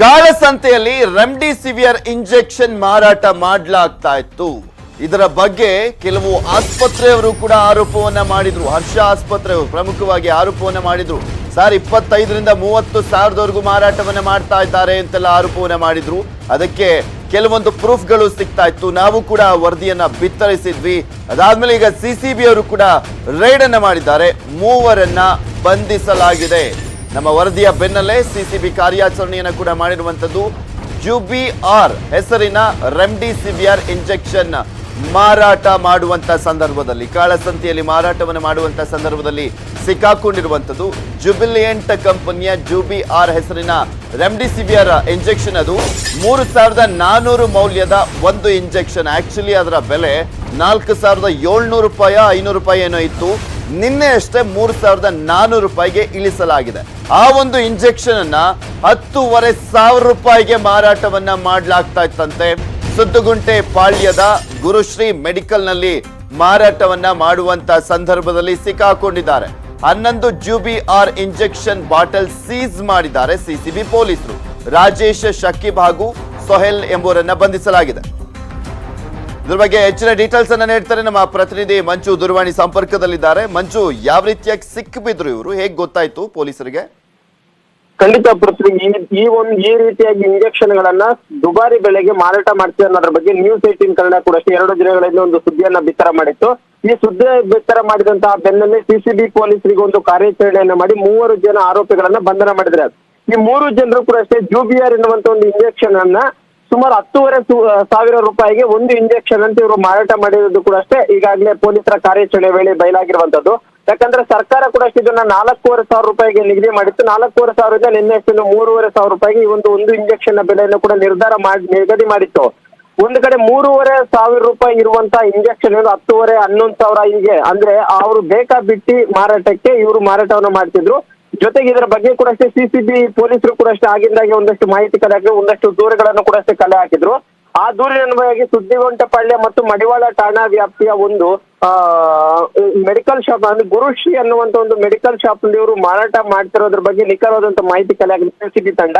ಕಾಳಸಂತೆಯಲ್ಲಿ remdesivir injection ಮಾರಾಟ ಮಾಡಲಾಗ್ತಾ ಇತ್ತು ಇದರ ಬಗ್ಗೆ ಕೆಲವು ಆಸ್ಪತ್ರೆಯವರು ಕೂಡ ಆರೋಪವನ್ನ ಮಾಡಿದ್ರು. ಹರ್ಷ ಆಸ್ಪತ್ರೆಯವರು ಪ್ರಮುಖವಾಗಿ ಆರೋಪವನ್ನ ಮಾಡಿದ್ರು. ಸರ್ ಇಪ್ಪತ್ತೈದರಿಂದ ಮೂವತ್ತು ಸಾವಿರದವರೆಗೂ ಮಾರಾಟವನ್ನ ಮಾಡ್ತಾ ಇದ್ದಾರೆ ಅಂತೆಲ್ಲ ಆರೋಪವನ್ನ ಮಾಡಿದ್ರು. ಅದಕ್ಕೆ ಕೆಲವೊಂದು ಪ್ರೂಫ್ಗಳು ಸಿಗ್ತಾ ಇತ್ತು ನಾವು ಕೂಡ ವರದಿಯನ್ನ ಬಿತ್ತರಿಸಿದ್ವಿ. ಅದಾದ್ಮೇಲೆ ಈಗ ಸಿಸಿಬಿ ಅವರು ಕೂಡ ರೈಡ್ ಅನ್ನ ಮಾಡಿದ್ದಾರೆ. ಮೂವರನ್ನ ಬಂಧಿಸಲಾಗಿದೆ. ನಮ್ಮ ವರದಿಯ ಬೆನ್ನಲ್ಲೇ ಸಿಸಿಬಿ ಕಾರ್ಯಾಚರಣೆಯನ್ನು ಕೂಡ ಮಾಡಿರುವಂತದ್ದು ಜುಬಿಆರ್ ಹೆಸರಿನ ರೆಮ್ಡಿಸಿವಿಯರ್ ಇಂಜೆಕ್ಷನ್ ಮಾರಾಟ ಮಾಡುವಂತ ಸಂದರ್ಭದಲ್ಲಿ, ಕಾಳಸಂತಿಯಲ್ಲಿ ಮಾರಾಟವನ್ನು ಮಾಡುವಂತ ಸಂದರ್ಭದಲ್ಲಿ ಸಿಕ್ಕಾಕೊಂಡಿರುವಂತದ್ದು ಜುಬಿಲಿಯಂಟ್ ಕಂಪನಿಯ ಜುಬಿ ಆರ್ ಹೆಸರಿನ ರೆಮ್ಡಿಸಿವಿಯರ್ ಇಂಜೆಕ್ಷನ್ ಅದು ಮೂರು ಸಾವಿರದ ನಾನೂರು ಮೌಲ್ಯದ ಒಂದು ಇಂಜೆಕ್ಷನ್. ಆಕ್ಚುಲಿ ಅದರ ಬೆಲೆ ನಾಲ್ಕು ಸಾವಿರದ ಏಳ್ನೂರು ರೂಪಾಯಿ, ಐನೂರು ರೂಪಾಯಿ ಏನೋ ಇತ್ತು. ನಿನ್ನೆ ಅಷ್ಟೇ ಮೂರು ಸಾವಿರದ ನಾನೂರು ರೂಪಾಯಿಗೆ ಇಳಿಸಲಾಗಿದೆ. ಆ ಒಂದು ಇಂಜೆಕ್ಷನ್ ಅನ್ನ ಹತ್ತೂವರೆ ಸಾವಿರ ರೂಪಾಯಿಗೆ ಮಾರಾಟವನ್ನ ಮಾಡಲಾಗ್ತಾ ಇತ್ತಂತೆ. ಸುದ್ದುಗುಂಟೆ ಪಾಳ್ಯದ ಗುರುಶ್ರೀ ಮೆಡಿಕಲ್ನಲ್ಲಿ ಮಾರಾಟವನ್ನ ಮಾಡುವಂತ ಸಂದರ್ಭದಲ್ಲಿ ಸಿಕ್ಕಾಕೊಂಡಿದ್ದಾರೆ. ಹನ್ನೊಂದು ಜೂಬಿ ಆರ್ ಇಂಜೆಕ್ಷನ್ ಬಾಟಲ್ ಸೀಸ್ ಮಾಡಿದ್ದಾರೆ ಸಿಸಿಬಿ ಪೊಲೀಸರು. ರಾಜೇಶ್ ಶಕೀಬ್ ಹಾಗೂ ಸೊಹೆಲ್ ಎಂಬುವರನ್ನ ಬಂಧಿಸಲಾಗಿದೆ. ಇದ್ರ ಬಗ್ಗೆ ಹೆಚ್ಚಿನ ಡೀಟೇಲ್ಸ್ ಅನ್ನ ನೀಡ್ತಾರೆ ನಮ್ಮ ಪ್ರತಿನಿಧಿ ಮಂಜು ದೂರವಾಣಿ ಸಂಪರ್ಕದಲ್ಲಿದ್ದಾರೆ. ಮಂಜು, ಯಾವ ರೀತಿಯಾಗಿ ಸಿಕ್ಕಿಬಿದ್ರು ಇವರು? ಹೇಗ್ ಗೊತ್ತಾಯ್ತು ಪೊಲೀಸರಿಗೆ? ಖಂಡಿತ ಪೃಥ್ವಿ ಈ ಒಂದು, ಈ ರೀತಿಯಾಗಿ ಇಂಜೆಕ್ಷನ್ ಗಳನ್ನ ದುಬಾರಿ ಬೆಲೆಗೆ ಮಾರಾಟ ಮಾಡ್ತೀವಿ ಅನ್ನೋದ್ರ ಬಗ್ಗೆ ನ್ಯೂಸ್ ಏಟೀನ್ ಕನ್ನಡ ಕೂಡ ಎರಡು ದಿನಗಳಿಂದ ಒಂದು ಸುದ್ದಿಯನ್ನ ಬಿತ್ತರ ಮಾಡಿತ್ತು. ಈ ಸುದ್ದಿ ಬಿತ್ತರ ಮಾಡಿದಂತಹ ಬೆನ್ನಲ್ಲೇ ಸಿಸಿಬಿ ಪೊಲೀಸರಿಗೆ ಒಂದು ಕಾರ್ಯಾಚರಣೆಯನ್ನ ಮಾಡಿ ಮೂವರು ಜನ ಆರೋಪಿಗಳನ್ನ ಬಂಧನ ಮಾಡಿದ್ರೆ ಈ ಮೂರು ಜನರು ಕೂಡ ಅಷ್ಟೇ ಜೂಬಿಆರ್ ಎನ್ನುವಂತ ಒಂದು ಇಂಜೆಕ್ಷನ್ ಅನ್ನ ಸುಮಾರು ಹತ್ತೂವರೆ ಸಾವಿರ ರೂಪಾಯಿಗೆ ಒಂದು ಇಂಜೆಕ್ಷನ್ ಅಂತ ಇವರು ಮಾರಾಟ ಮಾಡಿರೋದು ಕೂಡ ಅಷ್ಟೇ. ಈಗಾಗಲೇ ಪೊಲೀಸರ ಕಾರ್ಯಾಚರಣೆ ವೇಳೆ ಬಯಲಾಗಿರುವಂತದ್ದು ಯಾಕಂದ್ರೆ ಸರ್ಕಾರ ಕೂಡ ಅಷ್ಟು ಇದನ್ನ ನಾಲ್ಕೂವರೆ ಸಾವಿರ ರೂಪಾಯಿಗೆ ನಿಗದಿ ಮಾಡಿತ್ತು. ನಾಲ್ಕೂವರೆ ಸಾವಿರದ ನಿನ್ನೆ ಮೂರುವರೆ ಸಾವಿರ ರೂಪಾಯಿಗೆ ಈ ಒಂದು ಒಂದು ಇಂಜೆಕ್ಷನ್ ಬೆಲೆಯನ್ನು ಕೂಡ ನಿರ್ಧಾರ ಮಾಡಿ ನಿಗದಿ ಮಾಡಿತ್ತು. ಒಂದು ಕಡೆ ಮೂರುವರೆ ಸಾವಿರ ರೂಪಾಯಿ ಇರುವಂತ ಇಂಜೆಕ್ಷನ್ ಹತ್ತುವರೆ, ಹನ್ನೊಂದು ಸಾವಿರ ಹೀಗೆ. ಅಂದ್ರೆ ಅವರು ಬೇಕಾ ಬಿಟ್ಟಿ ಮಾರಾಟಕ್ಕೆ ಇವರು ಮಾರಾಟವನ್ನ ಮಾಡ್ತಿದ್ರು. ಜೊತೆಗೆ ಇದರ ಬಗ್ಗೆ ಕೂಡ ಅಷ್ಟೇ ಸಿಸಿಬಿ ಪೊಲೀಸರು ಕೂಡ ಅಷ್ಟೇ ಆಗಿಂದಾಗಿ ಒಂದಷ್ಟು ಮಾಹಿತಿ ಕಲೆ ಹಾಕಿ ಒಂದಷ್ಟು ದೂರುಗಳನ್ನು ಕೂಡ ಅಷ್ಟೇ ಕಲೆ ಹಾಕಿದ್ರು. ಆ ದೂರಿನನ್ವಯವಾಗಿ ಸುದ್ದಿಗೊಂಟಪಾಳ್ಯ ಮತ್ತು ಮಡಿವಾಳ ಠಾಣಾ ವ್ಯಾಪ್ತಿಯ ಒಂದು, ಆ ಮೆಡಿಕಲ್ ಶಾಪ್ ಅಂದ್ರೆ ಗುರುಶ್ರೀ ಅನ್ನುವಂತ ಒಂದು ಮೆಡಿಕಲ್ ಶಾಪ್ನಲ್ಲಿ ಇವರು ಮಾರಾಟ ಮಾಡ್ತಿರೋದ್ರ ಬಗ್ಗೆ ನಿಖರವಾದಂತ ಮಾಹಿತಿ ಕಲೆ ಆಗಿದೆ ಸಿಬಿ ತಂಡ.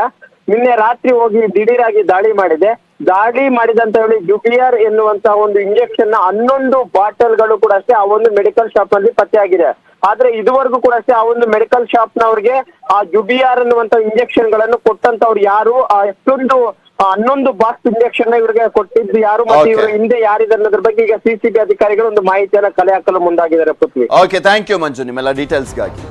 ನಿನ್ನೆ ರಾತ್ರಿ ಹೋಗಿ ದಿಢೀರಾಗಿ ದಾಳಿ ಮಾಡಿದೆ. ದಾಳಿ ಮಾಡಿದಂತ ಹೇಳಿ ಜುಬಿಯರ್ ಎನ್ನುವಂತ ಒಂದು ಇಂಜೆಕ್ಷನ್ನ ಹನ್ನೊಂದು ಬಾಟಲ್ಗಳು ಕೂಡ ಅಷ್ಟೇ ಆ ಒಂದು ಮೆಡಿಕಲ್ ಶಾಪ್ನಲ್ಲಿ ಪತ್ತೆಯಾಗಿದೆ ಆದ್ರೆ ಇದುವರೆಗೂ ಕೂಡ ಅಷ್ಟೇ ಆ ಒಂದು ಮೆಡಿಕಲ್ ಶಾಪ್ ನವರಿಗೆ ಆ ಜುಬಿಯಾರ್ ಅನ್ನುವಂತ ಇಂಜೆಕ್ಷನ್ಗಳನ್ನು ಕೊಟ್ಟಂತವ್ರು ಯಾರು? ಆ ಎಷ್ಟೊಂದು ಹನ್ನೊಂದು ಬಾಕ್ಸ್ ಇಂಜೆಕ್ಷನ್ ಇವರಿಗೆ ಕೊಟ್ಟಿದ್ದು ಯಾರು? ಮತ್ತೆ. ಇವರು ಹಿಂದೆ ಯಾರಿದೆ ಅನ್ನೋದ್ರ ಬಗ್ಗೆ ಈಗ ಸಿಸಿಬಿ ಅಧಿಕಾರಿಗಳು ಒಂದು ಮಾಹಿತಿಯನ್ನ ಕಲೆ ಹಾಕಲು ಮುಂದಾಗಿದ್ದಾರೆ Prithvi okay thank you Manju. ನಿಮ್ಮೆಲ್ಲ ಡೀಟೇಲ್ಸ್ಗಾಗಿ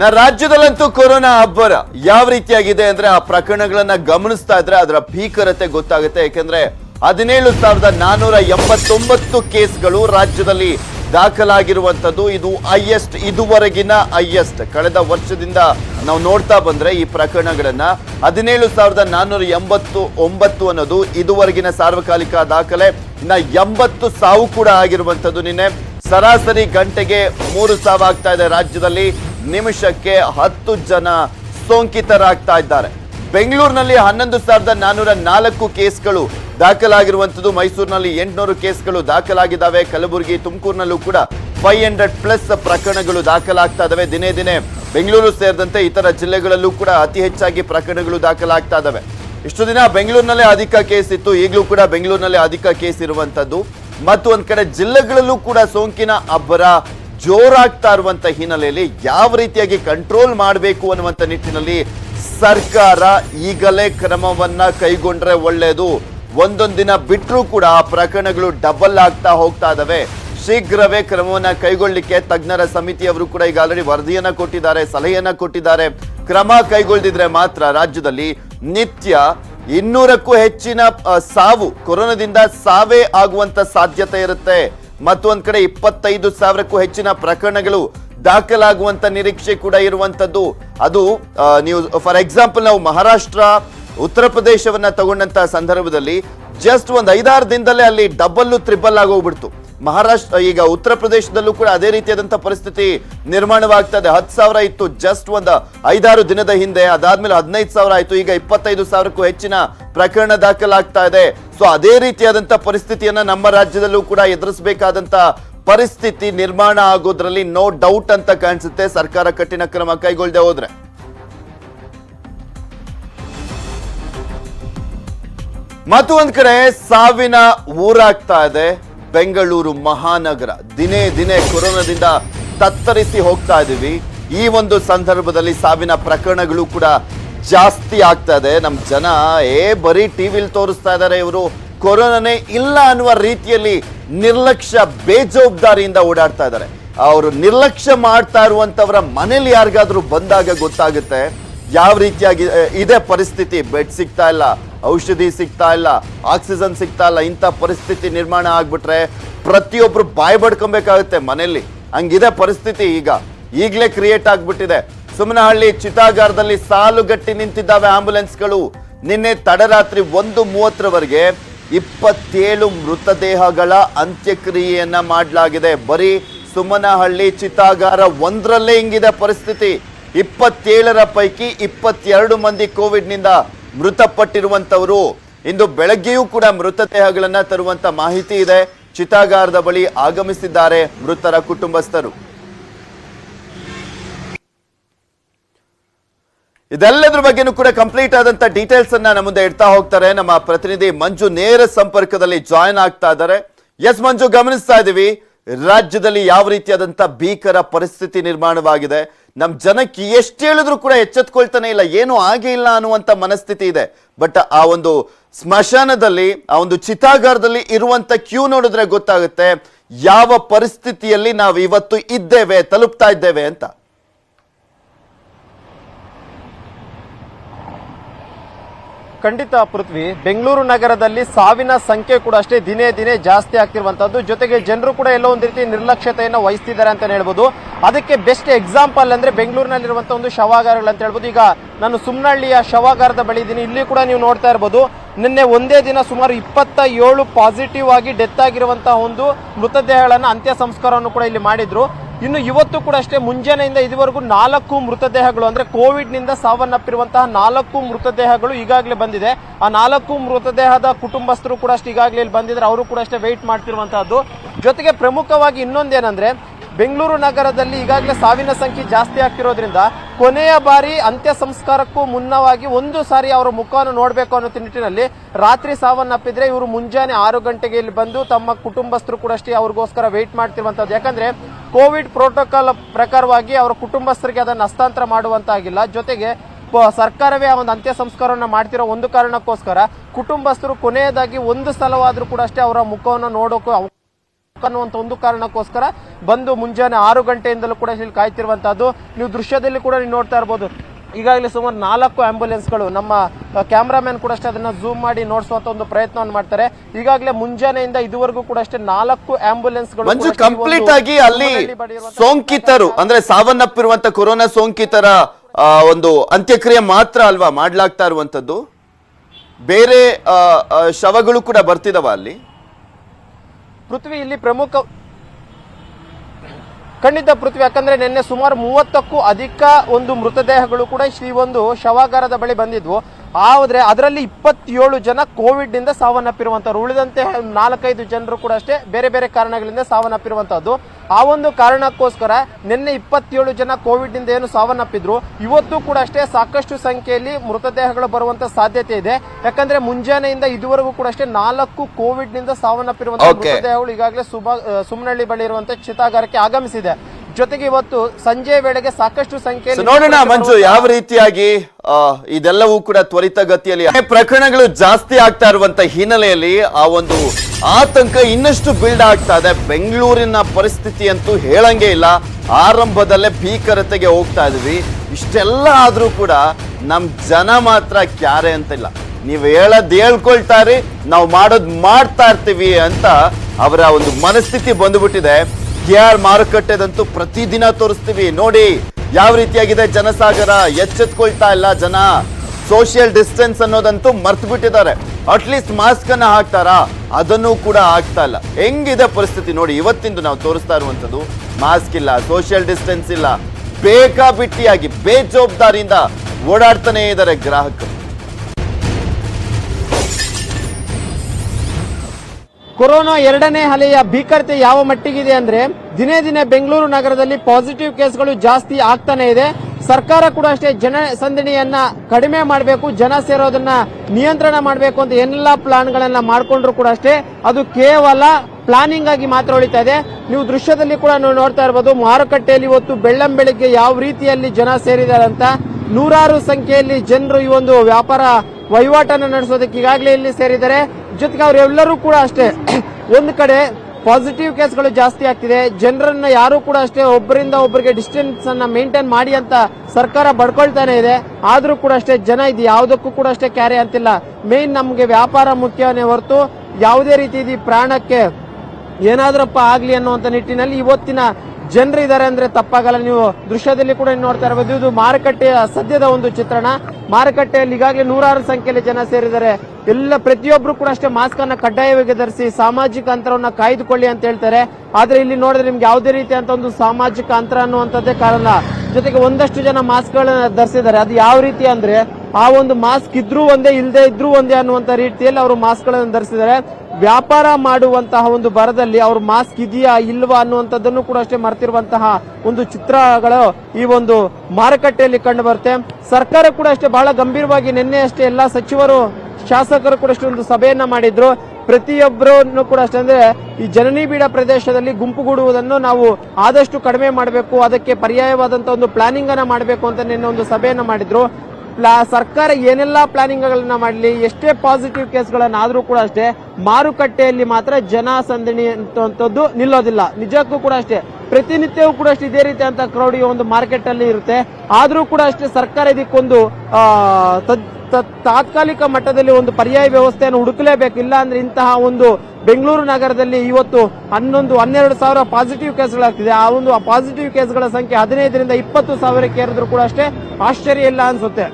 ನಾ ರಾಜ್ಯದಲ್ಲಂತೂ ಕೊರೋನಾ ಅಬ್ಬರ. ಯಾವ ರೀತಿಯಾಗಿದೆ ಅಂದ್ರೆ ಆ ಪ್ರಕರಣಗಳನ್ನ ಗಮನಿಸ್ತಾ ಇದ್ರೆ ಅದರ ಭೀಕರತೆ ಗೊತ್ತಾಗುತ್ತೆ. ಯಾಕೆಂದ್ರೆ ಹದಿನೇಳು ಸಾವಿರದ ನಾನೂರ ಎಂಬತ್ತೊಂಬತ್ತು ಕೇಸ್ಗಳು ರಾಜ್ಯದಲ್ಲಿ ದಾಖಲಾಗಿರುವಂತದ್ದು ಇದು ಹೈಯೆಸ್ಟ್, ಇದುವರೆಗಿನ ಹೈಯೆಸ್ಟ್. ಕಳೆದ ವರ್ಷದಿಂದ ನಾವು ನೋಡ್ತಾ ಬಂದ್ರೆ ಈ ಪ್ರಕರಣಗಳನ್ನ ಹದಿನೇಳು ಸಾವಿರದ ನಾನ್ನೂರ ಎಂಬತ್ತು ಒಂಬತ್ತು ಅನ್ನೋದು ಇದುವರೆಗಿನ ಸಾರ್ವಕಾಲಿಕ ದಾಖಲೆ. ಇನ್ನ ಎಂಬತ್ತು ಸಾವು ಕೂಡ ಆಗಿರುವಂತದ್ದು ನಿನ್ನೆ. ಸರಾಸರಿ ಗಂಟೆಗೆ ಮೂರು ಸಾವು ಆಗ್ತಾ ಇದೆ ರಾಜ್ಯದಲ್ಲಿ. ನಿಮಿಷಕ್ಕೆ ಹತ್ತು ಜನ ಸೋಂಕಿತರಾಗ್ತಾ ಇದ್ದಾರೆ ಬೆಂಗಳೂರಿನಲ್ಲಿ ಹನ್ನೊಂದು ಸಾವಿರದ ನಾನ್ನೂರ ನಾಲ್ಕು ಕೇಸ್ಗಳು ದಾಖಲಾಗಿರುವಂತದ್ದು ಮೈಸೂರಿನಲ್ಲಿ ಎಂಟುನೂರು ಕೇಸ್ಗಳು ದಾಖಲಾಗಿದ್ದಾವೆ. ಕಲಬುರಗಿ, ತುಮಕೂರಿನಲ್ಲೂ ಕೂಡ ಫೈವ್ ಹಂಡ್ರೆಡ್ ಪ್ಲಸ್ ಪ್ರಕರಣಗಳು ದಾಖಲಾಗ್ತಾ ಇದಾವೆ ದಿನೇ ದಿನೇ ಬೆಂಗಳೂರು ಸೇರಿದಂತೆ ಇತರ ಜಿಲ್ಲೆಗಳಲ್ಲೂ ಕೂಡ ಅತಿ ಹೆಚ್ಚಾಗಿ ಪ್ರಕರಣಗಳು ದಾಖಲಾಗ್ತಾ ಇದಾವೆ ಇಷ್ಟು ದಿನ ಬೆಂಗಳೂರಿನಲ್ಲೇ ಅಧಿಕ ಕೇಸ್ ಇತ್ತು. ಈಗಲೂ ಕೂಡ ಬೆಂಗಳೂರಿನಲ್ಲೇ ಅಧಿಕ ಕೇಸ್ ಇರುವಂತದ್ದು ಮತ್ತು ಒಂದ್ ಕಡೆ ಜಿಲ್ಲೆಗಳಲ್ಲೂ ಕೂಡ ಸೋಂಕಿನ ಅಬ್ಬರ ಜೋರಾಗ್ತಾ ಇರುವಂತ ಹಿನ್ನೆಲೆಯಲ್ಲಿ ಯಾವ ರೀತಿಯಾಗಿ ಕಂಟ್ರೋಲ್ ಮಾಡಬೇಕು ಅನ್ನುವಂತ ನಿಟ್ಟಿನಲ್ಲಿ ಸರ್ಕಾರ ಈಗಲೇ ಕ್ರಮವನ್ನ ಕೈಗೊಂಡ್ರೆ ಒಳ್ಳೆಯದು ಒಂದೊಂದು ದಿನ ಬಿಟ್ಟರೂ ಕೂಡ ಆ ಪ್ರಕರಣಗಳು ಡಬಲ್ ಆಗ್ತಾ ಹೋಗ್ತಾ ಇದಾವೆ. ಶೀಘ್ರವೇ ಕ್ರಮವನ್ನ ಕೈಗೊಳ್ಳಲಿಕ್ಕೆ ತಜ್ಞರ ಸಮಿತಿಯವರು ಕೂಡ ಈಗ ಆಲ್ರೆಡಿ ವರದಿಯನ್ನ ಕೊಟ್ಟಿದ್ದಾರೆ, ಸಲಹೆಯನ್ನ ಕೊಟ್ಟಿದ್ದಾರೆ. ಕ್ರಮ ಕೈಗೊಳ್ಳದಿದ್ರೆ ಮಾತ್ರ ರಾಜ್ಯದಲ್ಲಿ ನಿತ್ಯ ಇನ್ನೂರಕ್ಕೂ ಹೆಚ್ಚಿನ ಸಾವು, ಕೊರೋನಾದಿಂದ ಸಾವೇ ಆಗುವಂತ ಸಾಧ್ಯತೆ ಇರುತ್ತೆ. ಮತ್ತು ಒಂದ್ ಕಡೆ ಇಪ್ಪತ್ತೈದು ಸಾವಿರಕ್ಕೂ ಹೆಚ್ಚಿನ ಪ್ರಕರಣಗಳು ದಾಖಲಾಗುವಂತ ನಿರೀಕ್ಷೆ ಕೂಡ ಇರುವಂತದ್ದು. ಅದು ನೀವು ಫಾರ್ ಎಕ್ಸಾಂಪಲ್ ನಾವು ಮಹಾರಾಷ್ಟ್ರ, ಉತ್ತರ ಪ್ರದೇಶವನ್ನ ತಗೊಂಡಂತ ಸಂದರ್ಭದಲ್ಲಿ ಜಸ್ಟ್ ಒಂದು ಐದಾರು ದಿನದಲ್ಲೇ ಅಲ್ಲಿ ಡಬಲ್ ತ್ರಿಬಲ್ ಆಗೋಗ್ಬಿಡ್ತು. ಮಹಾರಾಷ್ಟ್ರ, ಈಗ ಉತ್ತರ ಪ್ರದೇಶದಲ್ಲೂ ಕೂಡ ಅದೇ ರೀತಿಯಾದಂತಹ ಪರಿಸ್ಥಿತಿ ನಿರ್ಮಾಣವಾಗ್ತದೆ. ಹತ್ತು ಸಾವಿರ ಇತ್ತು ಜಸ್ಟ್ ಒಂದು ಐದಾರು ದಿನದ ಹಿಂದೆ, ಅದಾದ್ಮೇಲೆ ಹದಿನೈದು ಸಾವಿರ ಆಯ್ತು, ಈಗ ಇಪ್ಪತ್ತೈದು ಸಾವಿರಕ್ಕೂ ಹೆಚ್ಚಿನ ಪ್ರಕರಣ ದಾಖಲಾಗ್ತಾ ಇದೆ. ಸೊ ಅದೇ ರೀತಿಯಾದಂತಹ ಪರಿಸ್ಥಿತಿಯನ್ನ ನಮ್ಮ ರಾಜ್ಯದಲ್ಲೂ ಕೂಡ ಎದುರಿಸಬೇಕಾದಂತ ಪರಿಸ್ಥಿತಿ ನಿರ್ಮಾಣ ಆಗೋದ್ರಲ್ಲಿ ನೋ ಡೌಟ್ ಅಂತ ಕಾಣಿಸುತ್ತೆ. ಸರ್ಕಾರ ಕಠಿಣ ಕ್ರಮ ಕೈಗೊಳ್ಳದೆ ಹೋದ್ರೆ. ಮತ್ತು ಒಂದ್ ಕಡೆ ಸಾವಿನ ಊರಾಗ್ತಾ ಇದೆ. ಬೆಂಗಳೂರು ಮಹಾನಗರ. ದಿನೇ ದಿನೇ ಕೊರೋನಾದಿಂದ ತತ್ತರಿಸಿ ಹೋಗ್ತಾ ಇದ್ದೀವಿ ಈ ಒಂದು ಸಂದರ್ಭದಲ್ಲಿ ಸಾವಿನ ಪ್ರಕರಣಗಳು ಕೂಡ ಜಾಸ್ತಿ ಆಗ್ತಾ ಇದೆ. ನಮ್ಮ ಜನ, ಏ, ಬರೀ ಟಿ ವಿಲಿ ತೋರಿಸ್ತಾ ಇದ್ದಾರೆ ಇವರು. ಕೊರೋನಾನೇ ಇಲ್ಲ ಅನ್ನುವ ರೀತಿಯಲ್ಲಿ ನಿರ್ಲಕ್ಷ್ಯ, ಬೇಜವಾಬ್ದಾರಿಯಿಂದ ಓಡಾಡ್ತಾ ಇದ್ದಾರೆ ಅವರು ನಿರ್ಲಕ್ಷ್ಯ ಮಾಡ್ತಾ ಇರುವಂತವರ ಮನೇಲಿ ಯಾರಿಗಾದರೂ ಬಂದಾಗ ಗೊತ್ತಾಗುತ್ತೆ. ಯಾವ ರೀತಿಯಾಗಿ ಇದೆ ಪರಿಸ್ಥಿತಿ. ಬೆಡ್ ಸಿಗ್ತಾ ಇಲ್ಲ. ಔಷಧಿ ಸಿಗ್ತಾ ಇಲ್ಲ, ಆಕ್ಸಿಜನ್ ಸಿಗ್ತಾ ಇಲ್ಲ, ಇಂಥ ಪರಿಸ್ಥಿತಿ ನಿರ್ಮಾಣ ಆಗ್ಬಿಟ್ರೆ ಪ್ರತಿಯೊಬ್ಬರು ಬಾಯ್ ಬಡ್ಕೊಬೇಕಾಗುತ್ತೆ ಮನೆಯಲ್ಲಿ. ಹಂಗಿದೆ ಪರಿಸ್ಥಿತಿ ಈಗ. ಈಗಲೇ ಕ್ರಿಯೇಟ್ ಆಗ್ಬಿಟ್ಟಿದೆ. ಸುಮನಹಳ್ಳಿ ಚಿತಾಗಾರದಲ್ಲಿ ಸಾಲುಗಟ್ಟಿ ನಿಂತಿದ್ದಾವೆ ಆಂಬ್ಯುಲೆನ್ಸ್ಗಳು ನಿನ್ನೆ ತಡರಾತ್ರಿ ಒಂದು ಮೂವತ್ತರವರೆಗೆ ಇಪ್ಪತ್ತೇಳು ಮೃತದೇಹಗಳ ಅಂತ್ಯಕ್ರಿಯೆಯನ್ನ ಮಾಡಲಾಗಿದೆ. ಬರೀ ಸುಮನಹಳ್ಳಿ ಚಿತಾಗಾರ ಒಂದರಲ್ಲೇ ಹಿಂಗಿದೆ ಪರಿಸ್ಥಿತಿ. ಇಪ್ಪತ್ತೇಳರ ಪೈಕಿ ಇಪ್ಪತ್ತೆರಡು ಮಂದಿ ಕೋವಿಡ್ನಿಂದ ಮೃತಪಟ್ಟಿರುವಂತವರು ಇಂದು ಬೆಳಗ್ಗೆಯೂ ಕೂಡ ಮೃತದೇಹಗಳನ್ನ ತರುವಂತ ಮಾಹಿತಿ ಇದೆ. ಚಿತಾಗಾರದ ಬಳಿ ಆಗಮಿಸಿದ್ದಾರೆ ಮೃತರ ಕುಟುಂಬಸ್ಥರು. ಇದೆಲ್ಲದ್ರ ಬಗ್ಗೆನೂ ಕೂಡ ಕಂಪ್ಲೀಟ್ ಆದಂತ ಡೀಟೇಲ್ಸ್ ಅನ್ನ ನಮ್ಮ ಮುಂದೆ ಇಡ್ತಾ ಹೋಗ್ತಾರೆ. ನಮ್ಮ ಪ್ರತಿನಿಧಿ ಮಂಜು ನೇರ ಸಂಪರ್ಕದಲ್ಲಿ ಜಾಯ್ನ್ ಆಗ್ತಾ ಇದ್ದಾರೆ. ಎಸ್ ಮಂಜು ಗಮನಿಸ್ತಾ ಇದೀವಿ. ರಾಜ್ಯದಲ್ಲಿ ಯಾವ ರೀತಿಯಾದಂತ ಭೀಕರ ಪರಿಸ್ಥಿತಿ ನಿರ್ಮಾಣವಾಗಿದೆ. ನಮ್ ಜನಕ್ಕೆ ಎಷ್ಟು ಹೇಳಿದ್ರು ಕೂಡ ಎಚ್ಚೆತ್ಕೊಳ್ತಾನೆ ಇಲ್ಲ, ಏನು ಆಗೇ ಇಲ್ಲ ಅನ್ನುವಂಥ ಮನಸ್ಥಿತಿ ಇದೆ. ಬಟ್ ಆ ಒಂದು ಸ್ಮಶಾನದಲ್ಲಿ, ಆ ಒಂದು ಚಿತಾಗಾರದಲ್ಲಿ ಇರುವಂಥ ಕ್ಯೂ ನೋಡಿದ್ರೆ ಗೊತ್ತಾಗುತ್ತೆ, ಯಾವ ಪರಿಸ್ಥಿತಿಯಲ್ಲಿ ನಾವು ಇವತ್ತು ಇದ್ದೇವೆ, ತಲುಪ್ತಾ ಇದ್ದೇವೆ ಅಂತ. ಖಂಡಿತ ಪೃಥ್ವಿ, ಬೆಂಗಳೂರು ನಗರದಲ್ಲಿ ಸಾವಿನ ಸಂಖ್ಯೆ ಕೂಡ ಅಷ್ಟೇ ದಿನೇ ದಿನೇ ಜಾಸ್ತಿ ಆಗ್ತಿರುವಂತದ್ದು ಜೊತೆಗೆ ಜನರು ಕೂಡ ಎಲ್ಲೋ ಒಂದು ರೀತಿ ನಿರ್ಲಕ್ಷ್ಯತೆಯನ್ನು ವಹಿಸ್ತಿದ್ದಾರೆ ಅಂತ ಹೇಳ್ಬೋದು. ಅದಕ್ಕೆ ಬೆಸ್ಟ್ ಎಕ್ಸಾಂಪಲ್ ಅಂದ್ರೆ ಬೆಂಗಳೂರಿನಲ್ಲಿರುವಂತಹ ಒಂದು ಶವಾಗಾರಗಳು ಅಂತ ಹೇಳ್ಬೋದು. ಈಗ ನಾನು ಸುಮ್ನಹಳ್ಳಿಯ ಶವಾಗಾರದ ಬಳಿ ಇದ್ದೀನಿ. ಇಲ್ಲಿ ಕೂಡ ನೀವು ನೋಡ್ತಾ ಇರ್ಬೋದು, ನಿನ್ನೆ ಒಂದೇ ದಿನ ಸುಮಾರು ಇಪ್ಪತ್ತ ಏಳು ಪಾಸಿಟಿವ್ ಆಗಿ ಡೆತ್ ಆಗಿರುವಂತಹ ಒಂದು ಮೃತದೇಹಗಳನ್ನು ಅಂತ್ಯ ಸಂಸ್ಕಾರವನ್ನು ಕೂಡ ಇಲ್ಲಿ ಮಾಡಿದ್ರು. ಇನ್ನು ಇವತ್ತು ಕೂಡ ಅಷ್ಟೇ ಮುಂಜಾನೆಯಿಂದ ಇದುವರೆಗೂ ನಾಲ್ಕು ಮೃತದೇಹಗಳು ಅಂದ್ರೆ ಕೋವಿಡ್ನಿಂದ ಸಾವನ್ನಪ್ಪಿರುವಂತಹ ನಾಲ್ಕು ಮೃತದೇಹಗಳು ಈಗಾಗಲೇ ಬಂದಿದೆ. ಆ ನಾಲ್ಕು ಮೃತದೇಹದ ಕುಟುಂಬಸ್ಥರು ಕೂಡ ಅಷ್ಟೇ ಈಗಾಗಲೇ ಇಲ್ಲಿ ಬಂದಿದ್ದಾರೆ. ಅವರು ಕೂಡ ಅಷ್ಟೇ ವೆಯ್ಟ್ ಮಾಡ್ತಿರುವಂತಹದ್ದು. ಜೊತೆಗೆ ಪ್ರಮುಖವಾಗಿ ಇನ್ನೊಂದೇನಂದ್ರೆ ಬೆಂಗಳೂರು ನಗರದಲ್ಲಿ ಈಗಾಗಲೇ ಸಾವಿನ ಸಂಖ್ಯೆ ಜಾಸ್ತಿ ಆಗ್ತಿರೋದ್ರಿಂದ ಕೊನೆಯ ಬಾರಿ ಅಂತ್ಯ ಸಂಸ್ಕಾರಕ್ಕೂ ಮುನ್ನವಾಗಿ ಒಂದು ಸಾರಿ ಅವರ ಮುಖವನ್ನು ನೋಡಬೇಕು ಅನ್ನೋ ನಿಟ್ಟಿನಲ್ಲಿ ರಾತ್ರಿ ಸಾವನ್ನಪ್ಪಿದ್ರೆ ಇವರು ಮುಂಜಾನೆ ಆರು ಗಂಟೆಗೆ ಇಲ್ಲಿ ಬಂದು ತಮ್ಮ ಕುಟುಂಬಸ್ಥರು ಕೂಡ ಅಷ್ಟೇ ಅವ್ರಿಗೋಸ್ಕರ ವೆಯ್ಟ್ ಮಾಡ್ತಿರುವಂಥದ್ದು ಯಾಕಂದ್ರೆ ಕೋವಿಡ್ ಪ್ರೋಟೋಕಾಲ್ ಪ್ರಕಾರವಾಗಿ ಅವರ ಕುಟುಂಬಸ್ಥರಿಗೆ ಅದನ್ನು ಹಸ್ತಾಂತರ ಮಾಡುವಂತಾಗಿಲ್ಲ. ಜೊತೆಗೆ ಸರ್ಕಾರವೇ ಆ ಒಂದು ಅಂತ್ಯ ಸಂಸ್ಕಾರವನ್ನು ಮಾಡ್ತಿರೋ ಒಂದು ಕಾರಣಕ್ಕೋಸ್ಕರ ಕುಟುಂಬಸ್ಥರು ಕೊನೆಯದಾಗಿ ಒಂದು ಸಲವಾದ್ರೂ ಕೂಡ ಅಷ್ಟೇ ಅವರ ಮುಖವನ್ನು ನೋಡೋಕೆ ಅನ್ನುವಂಥ ಒಂದು ಕಾರಣಕ್ಕೋಸ್ಕರ ಬಂದು ಮುಂಜಾನೆ ಆರು ಗಂಟೆಯಿಂದಲೂ ಕೂಡ ಇಲ್ಲಿ ಕಾಯ್ತಿರುವಂತಹದ್ದು. ನೀವು ದೃಶ್ಯದಲ್ಲಿ ಕೂಡ ನೀವು ನೋಡ್ತಾ ಇರ್ಬೋದು. ಈಗಾಗಲೇ ಸುಮಾರು ನಾಲ್ಕು ಆಂಬ್ಯುಲೆನ್ಸ್ಗಳು ನಮ್ಮ ಕ್ಯಾಮ್ರಾಮ್ಯಾನ್ ಕೂಡ ಅಷ್ಟೇ ಅದನ್ನ ಝೂಮ್ ಮಾಡಿ ನೋಡಿಸುವಂತ ಒಂದು ಪ್ರಯತ್ನವನ್ನು ಮಾಡ್ತಾರೆ. ಈಗಾಗಲೇ ಮುಂಜಾನೆಯಿಂದ ಇದುವರೆಗೂ ಕೂಡ ಅಷ್ಟೇ ನಾಲ್ಕು ಆಂಬ್ಯುಲೆನ್ಸ್ಗಳು ಕಂಪ್ಲೀಟ್ ಆಗಿ ಅಲ್ಲಿ ಸೋಂಕಿತರು ಅಂದ್ರೆ ಸಾವನ್ನಪ್ಪಿರುವಂತ ಕೊರೋನಾ ಸೋಂಕಿತರ ಒಂದು ಅಂತ್ಯಕ್ರಿಯೆ ಮಾತ್ರ ಅಲ್ವಾ ಮಾಡ್ಲಾಗ್ತಾ ಇರುವಂತದ್ದು? ಬೇರೆ ಶವಗಳು ಕೂಡ ಬರ್ತಿದವ ಅಲ್ಲಿ? ಪೃಥ್ವಿ ಇಲ್ಲಿ ಪ್ರಮುಖ ಖಂಡಿತ ಪೃಥ್ವಿ, ಯಾಕಂದ್ರೆ ನಿನ್ನೆ ಸುಮಾರು ಮೂವತ್ತಕ್ಕೂ ಅಧಿಕ ಒಂದು ಮೃತದೇಹಗಳು ಕೂಡ ಶ್ರೀ ಒಂದು ಶವಾಗಾರದ ಬಳಿ ಬಂದಿದ್ವು. ಆದ್ರೆ ಅದರಲ್ಲಿ ಇಪ್ಪತ್ತೇಳು ಜನ ಕೋವಿಡ್ನಿಂದ ಸಾವನ್ನಪ್ಪಿರುವಂತವ್ರು ಉಳಿದಂತೆ ನಾಲ್ಕೈದು ಜನರು ಕೂಡ ಅಷ್ಟೇ ಬೇರೆ ಬೇರೆ ಕಾರಣಗಳಿಂದ ಸಾವನ್ನಪ್ಪಿರುವಂಥದ್ದು. ಆ ಒಂದು ಕಾರಣಕ್ಕೋಸ್ಕರ ನಿನ್ನೆ ಇಪ್ಪತ್ತೇಳು ಜನ ಕೋವಿಡ್ನಿಂದ ಏನು ಸಾವನ್ನಪ್ಪಿದ್ರು. ಇವತ್ತು ಕೂಡ ಅಷ್ಟೇ ಸಾಕಷ್ಟು ಸಂಖ್ಯೆಯಲ್ಲಿ ಮೃತದೇಹಗಳು ಬರುವಂತ ಸಾಧ್ಯತೆ ಇದೆ. ಯಾಕಂದ್ರೆ ಮುಂಜಾನೆಯಿಂದ ಇದುವರೆಗೂ ಕೂಡ ಅಷ್ಟೇ ನಾಲ್ಕು ಕೋವಿಡ್ನಿಂದ ಸಾವನ್ನಪ್ಪಿರುವಂತಹ ಮೃತದೇಹಗಳು ಈಗಾಗಲೇ ಸುಬ ಸುಮ್ನಹಳ್ಳಿ ಬಳಿ ಇರುವಂತಹ ಚಿತಾಗಾರಕ್ಕೆ ಆಗಮಿಸಿದೆ. ಜೊತೆಗೆ ಇವತ್ತು ಸಂಜೆ ವೇಳೆಗೆ ಸಾಕಷ್ಟು ಸಂಖ್ಯೆ ನೋಡೋಣ ಮಂಜು ಯಾವ ರೀತಿಯಾಗಿ ಇದೆಲ್ಲವೂ ಕೂಡ ತ್ವರಿತ ಗತಿಯಲ್ಲಿ ಪ್ರಕರಣಗಳು ಜಾಸ್ತಿ ಆಗ್ತಾ ಇರುವಂತ ಹಿನ್ನೆಲೆಯಲ್ಲಿ ಆ ಒಂದು ಆತಂಕ ಇನ್ನಷ್ಟು ಬಿಲ್ಡ್ ಆಗ್ತಾ ಇದೆ. ಬೆಂಗಳೂರಿನ ಪರಿಸ್ಥಿತಿ ಅಂತೂ ಹೇಳಂಗೆ ಇಲ್ಲ. ಆರಂಭದಲ್ಲೇ ಭೀಕರತೆಗೆ ಹೋಗ್ತಾ ಇದ್ವಿ. ಇಷ್ಟೆಲ್ಲ ಆದ್ರೂ ಕೂಡ ನಮ್ ಜನ ಮಾತ್ರ ಕ್ಯಾರೆ ಅಂತಿಲ್ಲ. ನೀವು ಹೇಳದ್ ಹೇಳ್ಕೊಳ್ತಾರೆ ನಾವು ಮಾಡೋದ್ ಮಾಡ್ತಾ ಇರ್ತೀವಿ ಅಂತ ಅವರ ಒಂದು ಮನಸ್ಥಿತಿ ಬಂದ್ಬಿಟ್ಟಿದೆ. ಕೆ ಆರ್ ಮಾರುಕಟ್ಟೆದಂತೂ ಪ್ರತಿದಿನ ತೋರಿಸ್ತೀವಿ. ನೋಡಿ, ಯಾವ ರೀತಿಯಾಗಿದೆ ಜನಸಾಗರ? ಎಚ್ಚೆತ್ಕೊಳ್ತಾ ಇಲ್ಲ ಜನ. ಸೋಷಿಯಲ್ ಡಿಸ್ಟೆನ್ಸ್ ಅನ್ನೋದಂತೂ ಮರ್ತು ಬಿಟ್ಟಿದ್ದಾರೆ. ಅಟ್ಲೀಸ್ಟ್ ಮಾಸ್ಕ್ ಅನ್ನ ಹಾಕ್ತಾರಾ? ಅದನ್ನು ಕೂಡ ಆಗ್ತಾ ಇಲ್ಲ. ಹೆಂಗಿದೆ ಪರಿಸ್ಥಿತಿ ನೋಡಿ, ಇವತ್ತಿಂದು ನಾವು ತೋರಿಸ್ತಾ ಇರುವಂತದ್ದು ಮಾಸ್ಕ್ ಇಲ್ಲ ಸೋಷಿಯಲ್ ಡಿಸ್ಟೆನ್ಸ್ ಇಲ್ಲ. ಬೇಕಾಬಿಟ್ಟಿಯಾಗಿ, ಬೇಜವಾಬ್ದಾರಿಯಿಂದ ಓಡಾಡ್ತಾನೆ ಇದ್ದಾರೆ ಗ್ರಾಹಕರು. ಕೊರೋನಾ ಎರಡನೇ ಅಲೆಯ ಭೀಕರತೆ ಯಾವ ಮಟ್ಟಿಗಿದೆ ಅಂದ್ರೆ ದಿನೇ ದಿನೇ ಬೆಂಗಳೂರು ನಗರದಲ್ಲಿ ಪಾಸಿಟಿವ್ ಕೇಸ್ಗಳು ಜಾಸ್ತಿ ಆಗ್ತಾನೆ ಇದೆ. ಸರ್ಕಾರ ಕೂಡ ಅಷ್ಟೇ ಜನ ಸಂದಣಿಯನ್ನ ಕಡಿಮೆ ಮಾಡಬೇಕು, ಜನ ಸೇರೋದನ್ನ ನಿಯಂತ್ರಣ ಮಾಡಬೇಕು ಅಂತ ಎಲ್ಲ ಪ್ಲಾನ್ಗಳನ್ನ ಮಾಡಿಕೊಂಡ್ರು ಕೂಡ ಅಷ್ಟೇ. ಅದು ಕೇವಲ ಪ್ಲಾನಿಂಗ್ ಆಗಿ ಮಾತ್ರ ಉಳಿತಾ ಇದೆ. ನೀವು ದೃಶ್ಯದಲ್ಲಿ ಕೂಡ ನೀವು ನೋಡ್ತಾ ಇರ್ಬೋದು, ಮಾರುಕಟ್ಟೆಯಲ್ಲಿ ಇವತ್ತು ಬೆಳ್ಳಂ ಬೆಳಿಗ್ಗೆ ಯಾವ ರೀತಿಯಲ್ಲಿ ಜನ ಸೇರಿದ್ದಾರೆ ಅಂತ. ನೂರಾರು ಸಂಖ್ಯೆಯಲ್ಲಿ ಜನರು ಈ ಒಂದು ವ್ಯಾಪಾರ ವಹಿವಾಟನ್ನು ನಡೆಸೋದಕ್ಕೆ ಈಗಾಗಲೇ ಇಲ್ಲಿ ಸೇರಿದ್ದಾರೆ. ಜೊತೆಗೆ ಅವರೆಲ್ಲರೂ ಕೂಡ ಅಷ್ಟೇ. ಒಂದು ಕಡೆ ಪಾಸಿಟಿವ್ ಕೇಸ್ಗಳು ಜಾಸ್ತಿ ಆಗ್ತಿದೆ. ಜನರನ್ನ ಯಾರು ಕೂಡ ಅಷ್ಟೇ ಒಬ್ಬರಿಂದ ಒಬ್ಬರಿಗೆ ಡಿಸ್ಟೆನ್ಸ್ ಅನ್ನ ಮೇಂಟೈನ್ ಮಾಡಿ ಅಂತ ಸರ್ಕಾರ ಬಡ್ಕೊಳ್ತಾನೆ ಇದೆ. ಆದ್ರೂ ಕೂಡ ಅಷ್ಟೇ ಜನ ಇದು ಯಾವುದಕ್ಕೂ ಕೂಡ ಅಷ್ಟೇ ಕ್ಯಾರಿ ಅಂತಿಲ್ಲ ಮೇನ್ ನಮಗೆ ವ್ಯಾಪಾರ ಮುಖ್ಯನೇ ಹೊರತು ಯಾವುದೇ ರೀತಿ ಪ್ರಾಣಕ್ಕೆ ಏನಾದ್ರಪ್ಪ ಆಗ್ಲಿ ಅನ್ನುವಂತ ನಿಟ್ಟಿನಲ್ಲಿ ಇವತ್ತಿನ ಜನರು ಇದ್ದಾರೆ ಅಂದ್ರೆ ತಪ್ಪಾಗಲ್ಲ. ನೀವು ದೃಶ್ಯದಲ್ಲಿ ಕೂಡ ನೋಡ್ತಾ ಇರಬಹುದು ಇದು ಮಾರುಕಟ್ಟೆಯ ಸದ್ಯದ ಒಂದು ಚಿತ್ರಣ. ಮಾರುಕಟ್ಟೆಯಲ್ಲಿ ಈಗಾಗಲೇ ನೂರಾರು ಸಂಖ್ಯೆಯಲ್ಲಿ ಜನ ಸೇರಿದ್ದಾರೆ. ಎಲ್ಲ ಪ್ರತಿಯೊಬ್ಬರು ಕೂಡ ಅಷ್ಟೇ ಮಾಸ್ಕ್ ಅನ್ನ ಕಡ್ಡಾಯವಾಗಿ ಧರಿಸಿ ಸಾಮಾಜಿಕ ಅಂತರವನ್ನ ಕಾಯ್ದುಕೊಳ್ಳಿ ಅಂತ ಹೇಳ್ತಾರೆ. ಆದ್ರೆ ಇಲ್ಲಿ ನೋಡಿದ್ರೆ ನಿಮ್ಗೆ ಯಾವುದೇ ರೀತಿಯಂತ ಒಂದು ಸಾಮಾಜಿಕ ಅಂತರ ಅನ್ನುವಂಥದ್ದೇ ಕಾರಣ. ಜೊತೆಗೆ ಒಂದಷ್ಟು ಜನ ಮಾಸ್ಕ್ ಗಳನ್ನ ಧರಿಸಿದ್ದಾರೆ. ಅದು ಯಾವ ರೀತಿ ಅಂದ್ರೆ ಆ ಒಂದು ಮಾಸ್ಕ್ ಇದ್ರೂ ಒಂದೇ ಇಲ್ಲದೆ ಇದ್ರೂ ಒಂದೇ ಅನ್ನುವಂತ ರೀತಿಯಲ್ಲಿ ಅವರು ಮಾಸ್ಕ್ಗಳನ್ನು ಧರಿಸಿದ್ದಾರೆ. ವ್ಯಾಪಾರ ಮಾಡುವಂತಹ ಒಂದು ಬರದಲ್ಲಿ ಅವ್ರ ಮಾಸ್ಕ್ ಇದೆಯಾ ಇಲ್ವಾ ಅನ್ನುವಂಥದ್ದನ್ನು ಕೂಡ ಅಷ್ಟೇ ಮರೆತಿರುವಂತಹ ಒಂದು ಚಿತ್ರಗಳು ಈ ಒಂದು ಮಾರುಕಟ್ಟೆಯಲ್ಲಿ ಕಂಡು ಬರುತ್ತೆ. ಸರ್ಕಾರ ಕೂಡ ಅಷ್ಟೇ ಬಹಳ ಗಂಭೀರವಾಗಿ ನಿನ್ನೆ ಅಷ್ಟೇ ಎಲ್ಲ ಸಚಿವರು, ಶಾಸಕರು ಕೂಡ ಅಷ್ಟೇ ಒಂದು ಸಭೆಯನ್ನ ಮಾಡಿದ್ರು. ಪ್ರತಿಯೊಬ್ಬರನ್ನು ಕೂಡ ಅಷ್ಟೇ ಅಂದ್ರೆ ಈ ಜನನಿ ಬೀಡ ಪ್ರದೇಶದಲ್ಲಿ ಗುಂಪುಗೂಡುವುದನ್ನು ನಾವು ಆದಷ್ಟು ಕಡಿಮೆ ಮಾಡಬೇಕು, ಅದಕ್ಕೆ ಪರ್ಯಾಯವಾದಂತಹ ಒಂದು ಪ್ಲಾನಿಂಗ್ ಅನ್ನ ಮಾಡಬೇಕು ಅಂತ ನಿನ್ನೆ ಒಂದು ಸಭೆಯನ್ನ ಮಾಡಿದ್ರು. ಪ್ಲಾ- ಸರ್ಕಾರ ಏನೆಲ್ಲ ಪ್ಲಾನಿಂಗ್ ಗಳನ್ನ ಮಾಡಲಿ, ಎಷ್ಟೇ ಪಾಸಿಟಿವ್ ಕೇಸ್ಗಳನ್ನ ಆದ್ರೂ ಕೂಡ ಅಷ್ಟೇ ಮಾರುಕಟ್ಟೆಯಲ್ಲಿ ಮಾತ್ರ ಜನ ಸಂದಣಿ ಅಂತದ್ದು ನಿಲ್ಲೋದಿಲ್ಲ. ನಿಜಕ್ಕೂ ಕೂಡ ಅಷ್ಟೇ. ಪ್ರತಿನಿತ್ಯವೂ ಕೂಡ ಅಷ್ಟೇ ಇದೇ ರೀತಿ ಅಂತ ಕ್ರೌಡ್ ಒಂದು ಮಾರ್ಕೆಟ್ ಅಲ್ಲಿ ಇರುತ್ತೆ. ಆದ್ರೂ ಕೂಡ ಅಷ್ಟೇ ಸರ್ಕಾರ ಇದಕ್ಕೊಂದು ತಾತ್ಕಾಲಿಕ ಮಟ್ಟದಲ್ಲಿ ಒಂದು ಪರ್ಯಾಯ ವ್ಯವಸ್ಥೆಯನ್ನು ಹುಡುಕಲೇಬೇಕು. ಇಲ್ಲ ಅಂದ್ರೆ ಇಂತಹ ಒಂದು ಬೆಂಗಳೂರು ನಗರದಲ್ಲಿ ಇವತ್ತು ಹನ್ನೊಂದು, ಹನ್ನೆರಡು ಸಾವಿರ ಪಾಸಿಟಿವ್ ಕೇಸ್ಗಳಾಗ್ತಿದೆ ಆ ಒಂದು ಪಾಸಿಟಿವ್ ಕೇಸ್ಗಳ ಸಂಖ್ಯೆ ಹದಿನೈದರಿಂದ ಇಪ್ಪತ್ತು ಸಾವಿರಕ್ಕೆ ಏರಿದ್ರು ಕೂಡ ಅಷ್ಟೇ ಆಶ್ಚರ್ಯ ಇಲ್ಲ ಅನ್ಸುತ್ತೆ.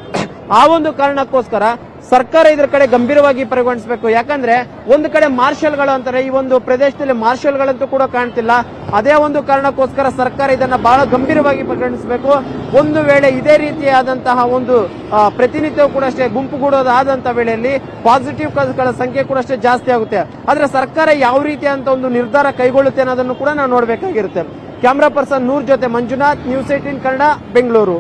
ಆ ಒಂದು ಕಾರಣಕ್ಕೋಸ್ಕರ ಸರ್ಕಾರ ಇದ್ರ ಕಡೆ ಗಂಭೀರವಾಗಿ ಪರಿಗಣಿಸಬೇಕು. ಯಾಕಂದ್ರೆ ಒಂದು ಕಡೆ ಮಾರ್ಷಲ್ಗಳು ಅಂತಾರೆ, ಈ ಒಂದು ಪ್ರದೇಶದಲ್ಲಿ ಮಾರ್ಷಲ್ಗಳಂತೂ ಕೂಡ ಕಾಣ್ತಿಲ್ಲ. ಅದೇ ಒಂದು ಕಾರಣಕ್ಕೋಸ್ಕರ ಸರ್ಕಾರ ಇದನ್ನ ಬಹಳ ಗಂಭೀರವಾಗಿ ಪರಿಗಣಿಸಬೇಕು. ಒಂದು ವೇಳೆ ಇದೇ ರೀತಿಯಾದಂತಹ ಒಂದು ಪ್ರತಿನಿತ್ಯವು ಕೂಡ ಅಷ್ಟೇ ಗುಂಪುಗೂಡೋದಾದಂತ ವೇಳೆಯಲ್ಲಿ ಪಾಸಿಟಿವ್ ಕೇಸ್ಗಳ ಸಂಖ್ಯೆ ಕೂಡ ಅಷ್ಟೇ ಜಾಸ್ತಿ ಆಗುತ್ತೆ. ಆದ್ರೆ ಸರ್ಕಾರ ಯಾವ ರೀತಿಯಾದಂತ ಒಂದು ನಿರ್ಧಾರ ಕೈಗೊಳ್ಳುತ್ತೆ ಅನ್ನೋದನ್ನು ಕೂಡ ನಾವು ನೋಡಬೇಕಾಗಿರುತ್ತೆ. ಕ್ಯಾಮ್ರಾ ಪರ್ಸನ್ ನೂರ್ ಜೊತೆ ಮಂಜುನಾಥ್, ನ್ಯೂಸ್ ಏಟೀನ್ ಕನ್ನಡ, ಬೆಂಗಳೂರು.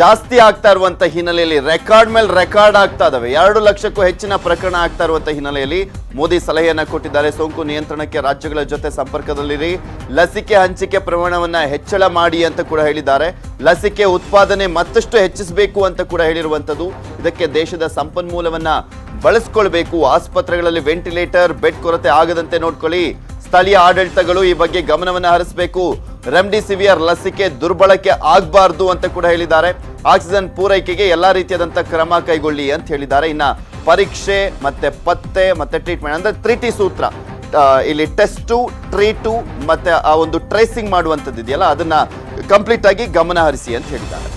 ಜಾಸ್ತಿ ಆಗ್ತಾ ಇರುವಂತ ಹಿನ್ನೆಲೆಯಲ್ಲಿ ರೆಕಾರ್ಡ್ ಮೇಲೆ ರೆಕಾರ್ಡ್ ಆಗ್ತಾ ಇದಾವೆ. ಎರಡು ಲಕ್ಷಕ್ಕೂ ಹೆಚ್ಚಿನ ಪ್ರಕರಣ ಆಗ್ತಾ ಇರುವಂತ ಹಿನ್ನೆಲೆಯಲ್ಲಿ ಮೋದಿ ಸಲಹೆಯನ್ನ ಕೊಟ್ಟಿದ್ದಾರೆ. ಸೋಂಕು ನಿಯಂತ್ರಣಕ್ಕೆ ರಾಜ್ಯಗಳ ಜೊತೆ ಸಂಪರ್ಕದಲ್ಲಿರಿ. ಲಸಿಕೆ ಹಂಚಿಕೆ ಪ್ರಮಾಣವನ್ನ ಹೆಚ್ಚಳ ಮಾಡಿ ಅಂತ ಕೂಡ ಹೇಳಿದ್ದಾರೆ. ಲಸಿಕೆ ಉತ್ಪಾದನೆ ಮತ್ತಷ್ಟು ಹೆಚ್ಚಿಸಬೇಕು ಅಂತ ಕೂಡ ಹೇಳಿರುವಂತದ್ದು. ಇದಕ್ಕೆ ದೇಶದ ಸಂಪನ್ಮೂಲವನ್ನ ಬಳಸ್ಕೊಳ್ಬೇಕು. ಆಸ್ಪತ್ರೆಗಳಲ್ಲಿ ವೆಂಟಿಲೇಟರ್, ಬೆಡ್ ಕೊರತೆ ಆಗದಂತೆ ನೋಡ್ಕೊಳ್ಳಿ. ಸ್ಥಳೀಯ ಆಡಳಿತಗಳು ಈ ಬಗ್ಗೆ ಗಮನವನ್ನ ಹರಿಸಬೇಕು. ರೆಮ್ಡಿಸಿವಿಯರ್ ಲಸಿಕೆ ದುರ್ಬಳಕೆ ಆಗಬಾರ್ದು ಅಂತ ಕೂಡ ಹೇಳಿದ್ದಾರೆ. ಆಕ್ಸಿಜನ್ ಪೂರೈಕೆಗೆ ಎಲ್ಲಾ ರೀತಿಯಾದಂಥ ಕ್ರಮ ಕೈಗೊಳ್ಳಿ ಅಂತ ಹೇಳಿದ್ದಾರೆ. ಇನ್ನ ಪರೀಕ್ಷೆ ಮತ್ತೆ ಪತ್ತೆ ಮತ್ತೆ ಟ್ರೀಟ್ಮೆಂಟ್ ಅಂದರೆ ತ್ರೀ ಟಿ ಸೂತ್ರ ಇಲ್ಲಿ ಟೆಸ್ಟು ಟ್ರೀಟು ಮತ್ತೆ ಆ ಒಂದು ಟ್ರೇಸಿಂಗ್ ಮಾಡುವಂಥದ್ದು ಇದೆಯಲ್ಲ ಅದನ್ನ ಕಂಪ್ಲೀಟ್ ಆಗಿ ಗಮನ ಹರಿಸಿ ಅಂತ ಹೇಳಿದ್ದಾರೆ.